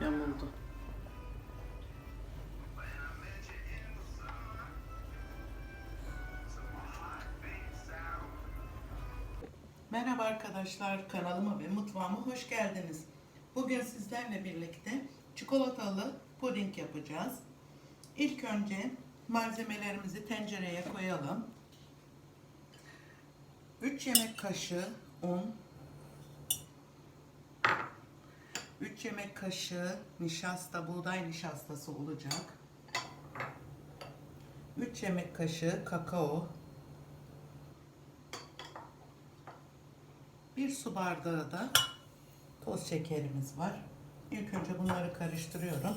Yamuldu. Merhaba arkadaşlar, kanalıma ve mutfağıma hoş geldiniz. Bugün sizlerle birlikte çikolatalı puding yapacağız. İlk önce malzemelerimizi tencereye koyalım. 3 yemek kaşığı un, 3 yemek kaşığı nişasta, buğday nişastası olacak. 3 yemek kaşığı kakao, 1 su bardağı da toz şekerimiz var. İlk önce bunları karıştırıyorum.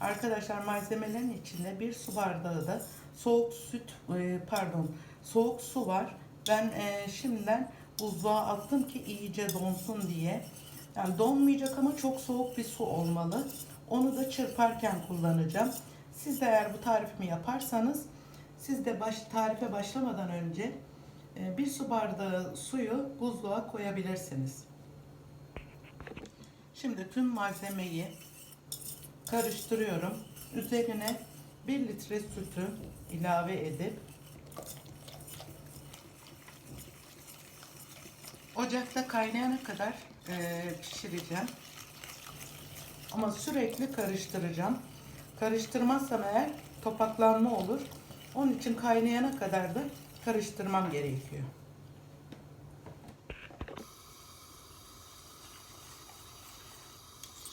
Arkadaşlar malzemelerin içinde 1 su bardağı da soğuk süt, e, pardon, soğuk su var. Ben e, şimdiden buzluğa attım ki iyice donsun diye. Yani donmayacak ama çok soğuk bir su olmalı. Onu da çırparken kullanacağım. Siz de eğer bu tarifimi yaparsanız siz de baş, tarife başlamadan önce e, bir su bardağı suyu buzluğa koyabilirsiniz. Şimdi tüm malzemeyi karıştırıyorum. Üzerine 1 litre sütü ilave edip ocakta kaynayana kadar e, pişireceğim. Ama sürekli karıştıracağım. Karıştırmazsam eğer topaklanma olur. Onun için kaynayana kadar da karıştırmam gerekiyor.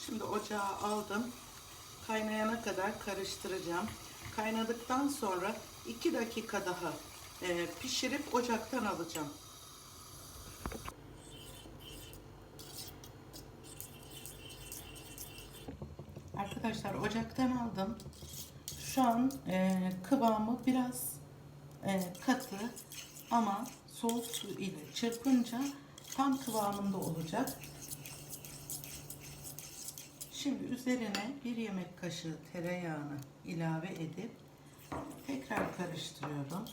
Şimdi ocağa aldım. Kaynayana kadar karıştıracağım. Kaynadıktan sonra 2 dakika daha e, pişirip ocaktan alacağım. Arkadaşlar ocaktan aldım. Şu an e, kıvamı biraz e, katı ama soğuk su ile çırpınca tam kıvamında olacak. Şimdi üzerine bir yemek kaşığı tereyağını ilave edip tekrar karıştırıyorum.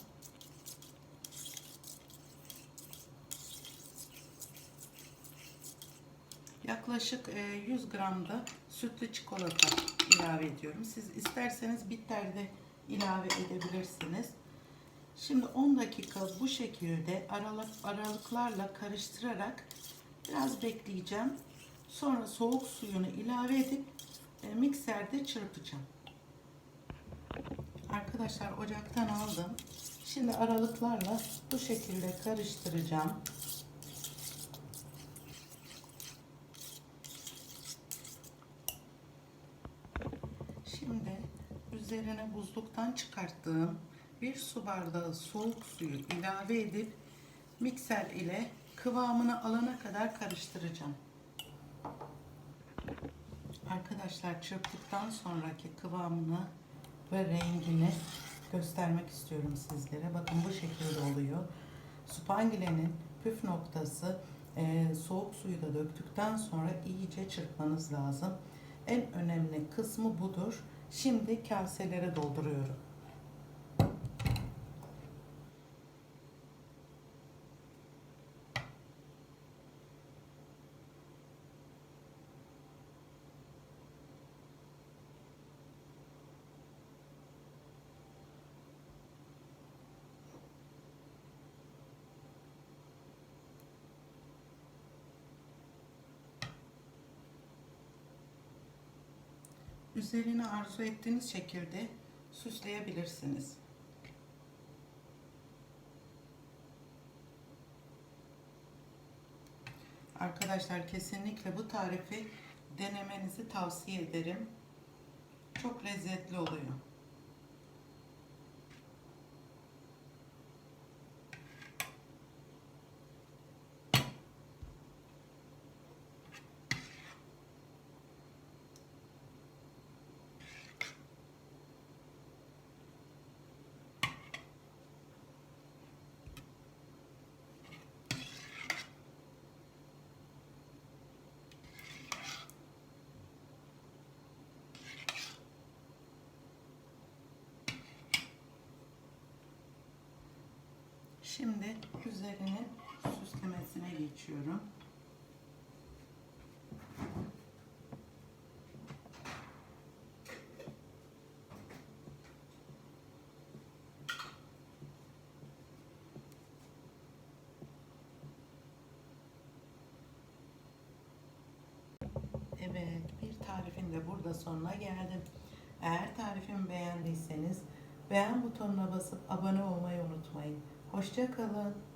Yaklaşık e, 100 gram da sütlü çikolata ilave ediyorum. Siz isterseniz bitter de ilave edebilirsiniz. Şimdi 10 dakika bu şekilde aralık, aralıklarla karıştırarak biraz bekleyeceğim. Sonra soğuk suyunu ilave edip e, mikserde çırpacağım. Arkadaşlar ocaktan aldım. Şimdi aralıklarla bu şekilde karıştıracağım. Şimdi üzerine buzluktan çıkarttığım bir su bardağı soğuk suyu ilave edip mikser ile kıvamını alana kadar karıştıracağım. Arkadaşlar çırptıktan sonraki kıvamını ve rengini göstermek istiyorum sizlere. Bakın bu şekilde oluyor. Spangilenin püf noktası e, soğuk suyu da döktükten sonra iyice çırpmanız lazım. En önemli kısmı budur. Şimdi kaselere dolduruyorum. Üzerine arzu ettiğiniz şekilde süsleyebilirsiniz. Arkadaşlar kesinlikle bu tarifi denemenizi tavsiye ederim. Çok lezzetli oluyor. Şimdi üzerinin süslemesine geçiyorum. Evet, bir tarifin de burada sonuna geldim. Eğer tarifimi beğendiyseniz beğen butonuna basıp abone olmayı unutmayın. Hoşça kalın.